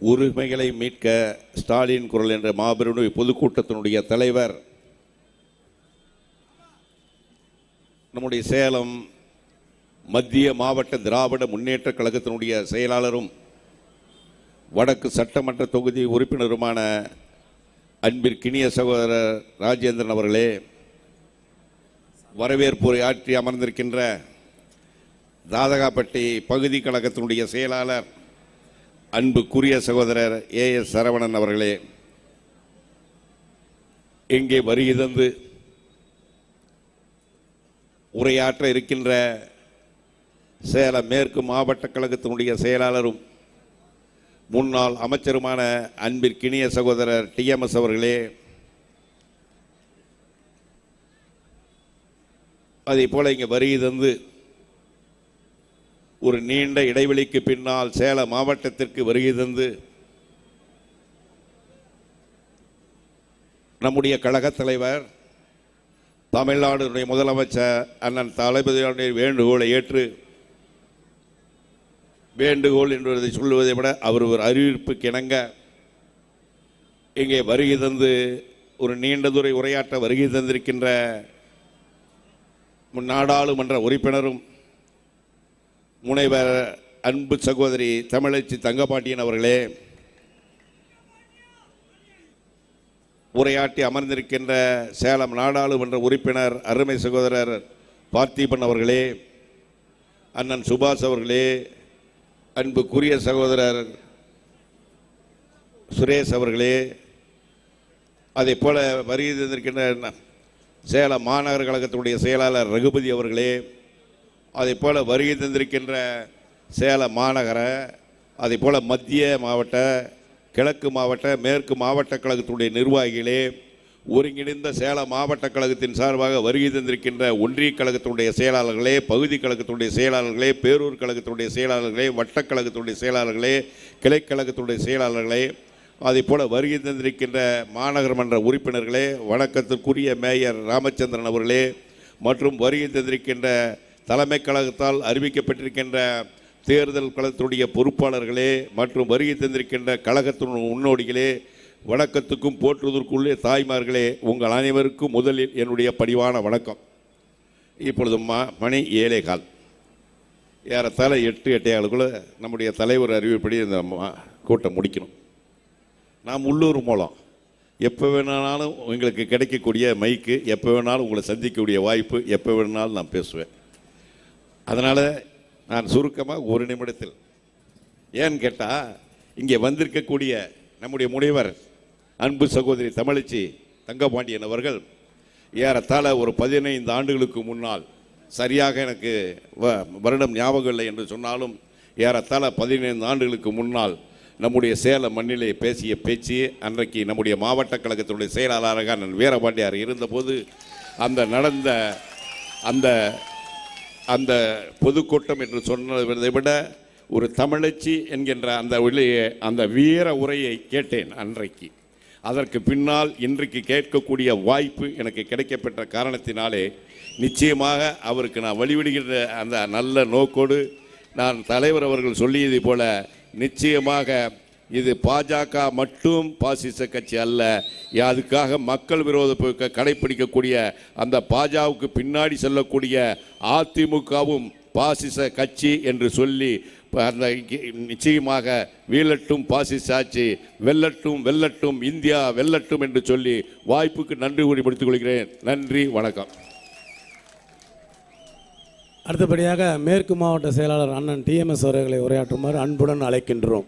உரிமைகளை மீட்க ஸ்டாலின் குரல் என்ற மாபெரும் பொதுக்கூட்டத்தினுடைய தலைவர் நம்முடைய சேலம் மத்திய மாவட்ட திராவிட முன்னேற்ற கழகத்தினுடைய செயலாளரும் வடக்கு சட்டமன்ற தொகுதி உறுப்பினருமான அன்பிற்கினிய சகோதரர் ராஜேந்திரன் அவர்களே வரவேற்புரை ஆற்றி அமர்ந்திருக்கின்ற தாதகாப்பட்டி பகுதி கழகத்தினுடைய செயலாளர் அன்புக்குரிய சகோதரர் ஏ எஸ் சரவணன் அவர்களே இங்கே வருகை தந்து உரையாற்ற இருக்கின்ற சேலம் மேற்கு மாவட்ட கழகத்தினுடைய செயலாளரும் முன்னாள் அமைச்சருமான அன்பிற்கினிய சகோதரர் டிஎம்எஸ் அவர்களே அதே போல இங்கே வருகை தந்து ஒரு நீண்ட இடைவெளிக்கு பின்னால் சேலம் மாவட்டத்திற்கு வருகை தந்து நம்முடைய கழகத் தலைவர் தமிழ்நாடுடைய முதலமைச்சர் அண்ணன் தளபதியுடைய வேண்டுகோளை ஏற்று வேண்டுகோள் என்பதை சொல்லுவதை விட அவர் ஒரு அறிவிப்பு கிணங்க இங்கே வருகை தந்து ஒரு நீண்ட தூர உரையாற்ற வருகை தந்திருக்கின்ற நாடாளுமன்ற உறுப்பினரும் முனைவர் அன்பு சகோதரி தமிழச்சி தங்கபாண்டியன் அவர்களே உரையாற்றி அமர்ந்திருக்கின்ற சேலம் நாடாளுமன்ற உறுப்பினர் அருமை சகோதரர் பார்த்திபன் அவர்களே அண்ணன் சுபாஷ் அவர்களே அன்புக்குரிய சகோதரர் சுரேஷ் அவர்களே அதே போல வருகை தந்திருக்கின்ற ந- சேலம் மாநகர கழகத்தினுடைய செயலாளர் ரகுபதி அவர்களே அதே போல் வருகை தந்திருக்கின்ற சேலம் மாநகர அதே போல் மத்திய மாவட்ட கிழக்கு மாவட்ட மேற்கு மாவட்ட கழகத்துடைய நிர்வாகிகளே ஒருங்கிணைந்த சேலம் மாவட்ட கழகத்தின் சார்பாக வருகை தந்திருக்கின்ற ஒன்றிய கழகத்தினுடைய செயலாளர்களே பகுதி கழகத்தினுடைய செயலாளர்களே பேரூர் கழகத்தினுடைய செயலாளர்களே வட்டக்கழகத்தினுடைய செயலாளர்களே கிளைக்கழகத்தினுடைய செயலாளர்களே அதே போல் வருகை தந்திருக்கின்ற மாநகர மன்ற உறுப்பினர்களே வணக்கத்திற்குரிய மேயர் ராமச்சந்திரன் அவர்களே மற்றும் வருகை தந்திருக்கின்ற தலைமை கழகத்தால் அறிவிக்கப்பட்டிருக்கின்ற தேர்தல் கழகத்துடைய பொறுப்பாளர்களே மற்றும் வருகை தந்திருக்கின்ற கழகத்தின் முன்னோடிகளே வணக்கத்துக்கும் போற்றுவதற்குள்ளே தாய்மார்களே உங்கள் அனைவருக்கும் முதலில் என்னுடைய பணிவான வணக்கம். இப்பொழுது ம மணி ஏழே கால். ஏறத்தாழ எட்டு எட்டையாளுக்குள்ள நம்முடைய தலைவர் அறிவிப்படி இந்த மா- கூட்டம் முடிக்கணும். நாம் உள்ளூர் மூலம் எப்போ வேணாலும் எங்களுக்கு கிடைக்கக்கூடிய மைக்கு எப்போ வேணாலும் உங்களை சந்திக்கக்கூடிய வாய்ப்பு எப்போ வேணாலும் நான் பேசுவேன். அதனால் நான் சுருக்கமாக ஒரு நிமிடத்தில் ஏன்னு கேட்டால் இங்கே வந்திருக்கக்கூடிய நம்முடைய முனைவர் அன்பு சகோதரி தமிழச்சி தங்கபாண்டியன் அவர்கள் ஏறத்தாழ ஒரு பதினைந்து ஆண்டுகளுக்கு முன்னால் சரியாக எனக்கு வ- வருடம் ஞாபகம் இல்லை என்று சொன்னாலும் ஏறத்தாழ பதினைந்து ஆண்டுகளுக்கு முன்னால் நம்முடைய சேலம் மண்ணிலே பேசிய பேச்சு அன்றைக்கு நம்முடைய மாவட்ட கழகத்தினுடைய செயலாளராக நான் வீரபாண்டியார் இருந்தபோது அந்த நடந்த அந்த அந்த பொதுக்கூட்டம் என்று சொன்னதை விட ஒரு தமிழச்சி என்கின்ற அந்த வெளியே அந்த வீர உரையை கேட்டேன் அன்றைக்கு. அதற்கு பின்னால் இன்றைக்கு கேட்கக்கூடிய வாய்ப்பு எனக்கு கிடைக்கப்பெற்ற காரணத்தினாலே நிச்சயமாக அவருக்கு நான் வழிவிடுகின்ற அந்த நல்ல நோக்கோடு நான் தலைவர் அவர்கள் சொல்லியது போல நிச்சயமாக இது பாஜக மட்டும் பாசிச கட்சி அல்ல. அதுக்காக மக்கள் விரோத போக்கை கடைப்பிடிக்கக்கூடிய அந்த பாஜகவுக்கு பின்னாடி செல்லக்கூடிய அதிமுகவும் பாசிச கட்சி என்று சொல்லி அந்த நிச்சயமாக வீழட்டும் பாசிச ஆட்சி வெல்லட்டும் வெல்லட்டும் இந்தியா வெல்லட்டும் என்று சொல்லி வாய்ப்புக்கு நன்றி கூறி கொள்கிறேன் நன்றி வணக்கம். அடுத்தபடியாக மேற்கு மாவட்ட செயலாளர் அண்ணன் டிஎம்எஸ் அவர்களை உரையாற்றுமாறு அன்புடன் அழைக்கின்றோம்.